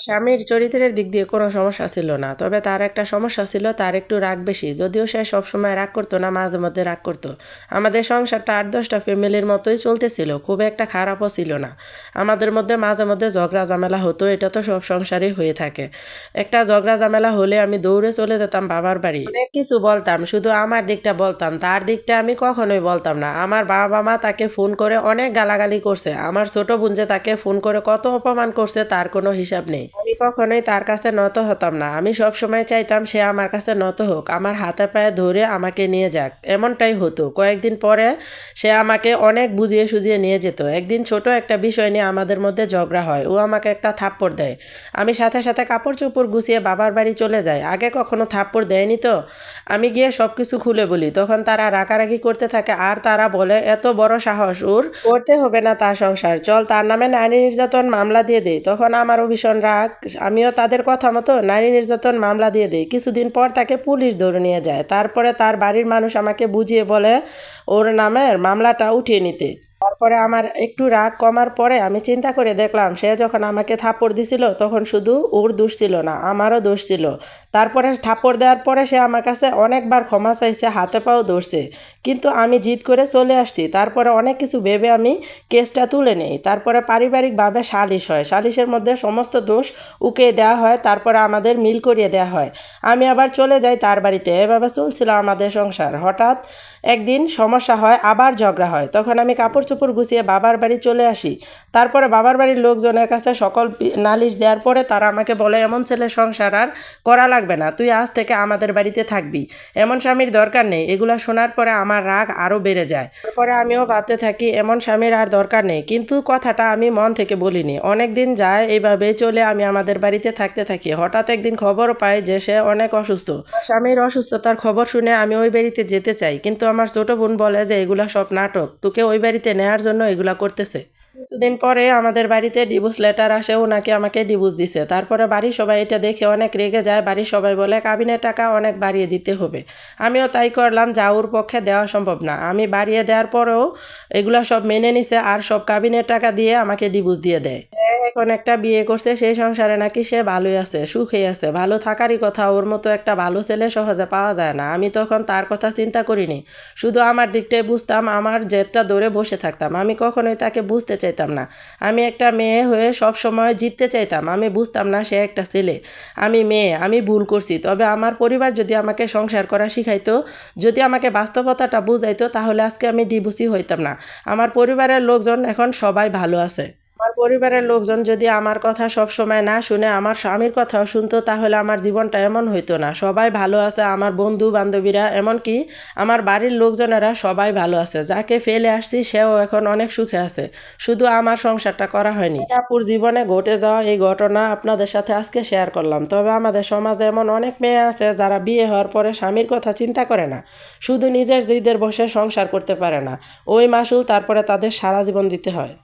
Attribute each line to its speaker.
Speaker 1: স্বামীর চরিত্রের দিক দিয়ে কোনো সমস্যা ছিল না। তবে তার একটা সমস্যা ছিল, তার একটু রাগ বেশি। যদিও সে সবসময় রাগ করতো না, মাঝে মধ্যে রাগ করতো। আমাদের সংসারটা আট দশটা ফ্যামিলির মতোই চলতেছিল, খুব একটা খারাপও ছিল না। আমাদের মধ্যে মাঝে মধ্যে ঝগড়া ঝামেলা হতো, এটা তো সব সংসারেই হয়ে থাকে। একটা ঝগড়া ঝামেলা হলে আমি দৌড়ে চলে যেতাম বাবার বাড়ি। অনেক কিছু বলতাম, শুধু আমার দিকটা বলতাম, তার দিকটা আমি কখনোই বলতাম না। আমার বাবা মা তাকে ফোন করে অনেক গালাগালি করছে, আমার ছোট বোন যে তাকে ফোন করে কত অপমান করছে, তার কোনো হিসাব নেই। আমি কখনোই তার কাছে নত হতাম না। আমি সব সময় চাইতাম সে আমার কাছে নত হোক, আমার হাতে পায়ে ধরে আমাকে নিয়ে যাক। এমনটাই হতো। কয়েকদিন পরে সে আমাকে অনেক বুঝিয়ে সুঝিয়ে নিয়ে যেত। একদিন ছোট একটা বিষয় নিয়ে আমাদের মধ্যে ঝগড়া হয়। ও আমাকে একটা থাপ্পড় দেয়। আমি সাথে সাথে কাপড় চোপড় গুছিয়ে বাবার বাড়ি চলে যাই। আগে কখনো থাপ্পড় দেয়নি তো? আমি গিয়ে সব কিছু খুলে বলি। তখন তারা রাগারাগি করতে থাকে আর তারা বলে, এত বড় সাহস ওর। করতে হবে না তার সংসার। চল তার নামে নারী নির্যাতন মামলা দিয়ে দেই। তখন আমারও ভীষণ রাগ আমিও তাদের কথা মতো নারী নির্যাতন মামলা দিয়ে দিই। কিছুদিন পর তাকে পুলিশ ধরে নিয়ে যায়। তারপরে তার বাড়ির মানুষ আমাকে বুঝিয়ে বলে, ওর নামের মামলাটা উঠিয়ে নিতে। তারপরে আমার একটু রাগ কমার পরে আমি চিন্তা করে দেখলাম, সে যখন আমাকে থাপড় দিছিল তখন শুধু ওর দোষ ছিল না, আমারও দোষ ছিল। তারপরে থাপড় দেওয়ার পরে সে আমার কাছে অনেকবার ক্ষমা চাইছে, হাতে পাও ধরছে। কিন্তু আমি জিদ করে চলে আসছি। তারপরে অনেক কিছু ভেবে আমি কেসটা তুলে নেই। তারপরে পারিবারিকভাবে সালিশ হয়। সালিশের মধ্যে সমস্ত দোষ উকে দেওয়া হয়, তারপরে আমাদের মিল করিয়ে দেওয়া হয়। আমি আবার চলে যাই তার বাড়িতে। এভাবে চলছিল আমাদের সংসার। হঠাৎ একদিন সমস্যা হয়, আবার ঝগড়া হয়। তখন আমি কাপড় চোপড় গুছিয়ে বাবার বাড়ি চলে আসি। তারপরে বাবার বাড়ির লোকজনের কাছে সকল নালিশ দেওয়ার পরে তারা আমাকে বলে, এমন ছেলে সংসার আর করা লাগবে না। তুই আজ থেকে আমাদের বাড়িতে থাকবি। এমন স্বামীর দরকার নেই। এগুলো শোনার পরে আমার রাগ আরও বেড়ে যায়। তারপরে আমিও ভাবতে থাকি, এমন স্বামীর আর দরকার নেই। কিন্তু কথাটা আমি মন থেকে বলিনি। অনেক দিন যায় এইভাবে চলে আমি আমাদের বাড়িতে থাকতে থাকি। হঠাৎ একদিন খবর পাই যে সে অনেক অসুস্থ। স্বামীর অসুস্থতার খবর শুনে আমি ওই বাড়িতে যেতে চাই। কিন্তু আমার ছোট বোন বলে যে এগুলা সব নাটক। তোকে ওই বাড়িতে নেয়ার জন্য এগুলা করতেছে। কিছুদিন পরে আমাদের বাড়িতে ডিভোর্স লেটার আসে, ওনাকে আমাকে ডিভোর্স দিছে। তারপরে বাড়ির সবাই এটা দেখে অনেক রেগে যায়। বাড়ির সবাই বলে, কাবিনের টাকা অনেক বাড়িয়ে দিতে হবে। আমিও তাই করলাম, যা ওর পক্ষে দেওয়া সম্ভব না। আমি বাড়িয়ে দেওয়ার পরেও এগুলা সব মেনে নিছে আর সব কাবিনের টাকা দিয়ে আমাকে ডিভোর্স দিয়ে দেয়। এখন একটা বিয়ে করছে, সেই সংসারে নাকি সে ভালোই আছে, সুখেই আছে। ভালো থাকারই কথা, ওর মতো একটা ভালো ছেলে সহজে পাওয়া যায় না। আমি তখন তার কথা চিন্তা করিনি। শুধু আমার দিকটাই বুঝতাম, আমার জেদটা ধরে বসে থাকতাম। আমি কখনোই তাকে বুঝতে চাইতাম না। আমি একটা মেয়ে হয়ে সব সময় জিততে চাইতাম। আমি বুঝতাম না সে একটা ছেলে। আমি মেয়ে, আমি ভুল করছি। তবে আমার পরিবার যদি আমাকে সংসার করা শিখাইতো, যদি আমাকে বাস্তবতাটা বুঝাইতো, তাহলে আজকে আমি ডিভোর্সই হইতাম না। আমার পরিবারের লোকজন এখন সবাই ভালো আছে। পরিবারের লোকজন যদি আমার কথা সব সময় না শুনে আমার স্বামীর কথাও শুনতো, তাহলে আমার জীবনটা এমন হইতো না। সবাই ভালো আছে, আমার বন্ধু বান্ধবীরা, এমনকি আমার বাড়ির লোকজনেরা সবাই ভালো আছে। যাকে ফেলে আসছি, সেও এখন অনেক সুখে আছে। শুধু আমার সংসারটা করা হয়নি। আপুর জীবনে ঘটে যাওয়া এই ঘটনা আপনাদের সাথে আজকে শেয়ার করলাম। তবে আমাদের সমাজে এমন অনেক মেয়ে আছে, যারা বিয়ে হওয়ার পরে স্বামীর কথা চিন্তা করে না। শুধু নিজের জিদের বসে সংসার করতে পারে না। ওই মাসুল তারপরে তাদের সারা জীবন দিতে হয়।